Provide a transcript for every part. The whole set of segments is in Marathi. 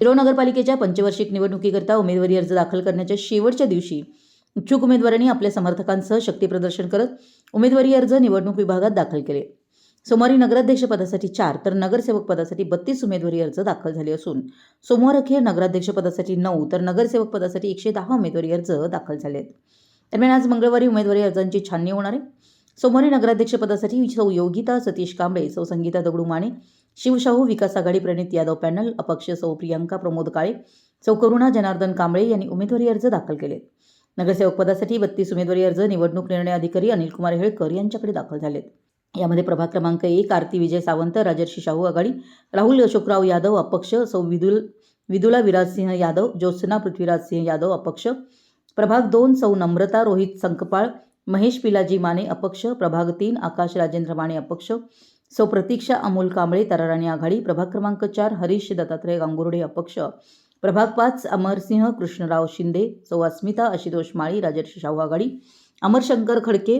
शिरो नगरपालिकेच्या पंचवार्षिक निवडणुकीकरता उमेदवारी अर्ज दाखल करण्याच्या शेवटच्या दिवशी इच्छुक उमेदवारांनी आपल्या समर्थकांसह शक्तीप्रदर्शन करत उमेदवारी अर्ज निवडणूक विभागात दाखल केले. सोमवारी नगराध्यक्ष पदासाठी चार तर नगरसेवक पदासाठी बत्तीस उमेदवारी अर्ज दाखल झाले असून सोमवार अखेर नगराध्यक्ष पदासाठी नऊ तर नगरसेवक पदासाठी एकशे दहा उमेदवारी अर्ज दाखल झाले आहेत. दरम्यान आज मंगळवारी उमेदवारी अर्जांची छाननी होणार आहे. सोमवारी नगराध्यक्ष पदासाठी सौ योगिता सतीश कांबळे सौ संगीता दगडू माने शिवशाहू विकास आघाडी प्रणित यादव पॅनल अपक्ष सौ प्रियांका प्रमोद काळे सौ करुणा जनार्दन कांबळे यांनी उमेदवारी अर्ज दाखल केले नगरसेवक पदासाठी बत्तीस उमेदवारी अर्ज निवडणूक निर्णय अधिकारी अनिलकुमार हेळकर यांच्याकडे दाखल झालेत. यामध्ये प्रभाग क्रमांक एक आरती विजय सावंत राजर्षी शाहू आघाडी राहुल अशोकराव यादव अपक्ष सौ विदुल विदुला विराजसिंह यादव ज्योत्सना पृथ्वीराज सिंह यादव अपक्ष. प्रभाग दोन सौ नम्रता रोहित संकपाळ महेश पिलाजी माने अपक्ष. प्रभाग तीन आकाश राजेंद्र माने अपक्ष. सौ प्रतीक्षा अमोल कांबळे तराराणी आघाडी प्रभाग क्रमांक चार हरीश दत्तात्रय गांगुर्डे अपक्ष. प्रभाग पाच अमरसिंह कृष्णराव शिंदे सौ अस्मिता आशुतोष माळी राजर्षी शाहू आघाडी. अमरशंकर खडके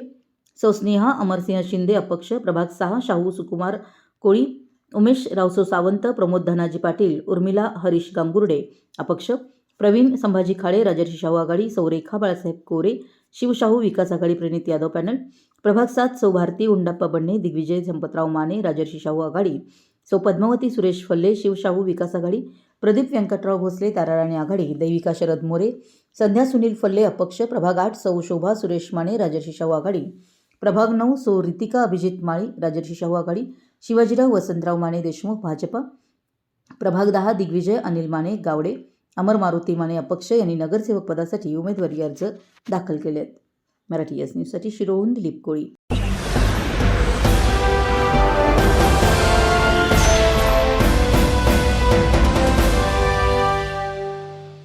सौ स्नेहा अमरसिंह शिंदे अपक्ष. प्रभाग सहा शाहू सुकुमार कोळी उमेश रावसो सावंत प्रमोद धनाजी पाटील उर्मिला हरीश गांगुर्डे अपक्ष. प्रवीण संभाजी खाडे राजर्षी शाहू आघाडी सौरेखा बाळासाहेब कोरे शिवशाहू विकास आघाडी प्रणित यादव पॅनल प्रभाग सात सौ भारती उंडाप्पा बन्ने दिग्विजय संपतराव माने राजर्षी शाहू आघाडी सौ पद्मावती सुरेश फल्ले शिवशाहू विकास आघाडी प्रदीप व्यंकटराव भोसले ताराराणी आघाडी दैविका शरद मोरे संध्या सुनील फल्ले अपक्ष प्रभाग आठ सौ शोभा सुरेश माने राजर्षी शाहू आघाडी प्रभाग नऊ सौ रितिका अभिजित माळी राजर्षी शाहू आघाडी शिवाजीराव वसंतराव माने देशमुख भाजपा प्रभाग दहा दिग्विजय अनिल माने गावडे अमर मारुती माने अपक्ष यांनी नगरसेवक पदासाठी उमेदवारी अर्ज दाखल केले आहेत मराठी एस न्यूजसाठी शिरोहून दिलीप कोळी.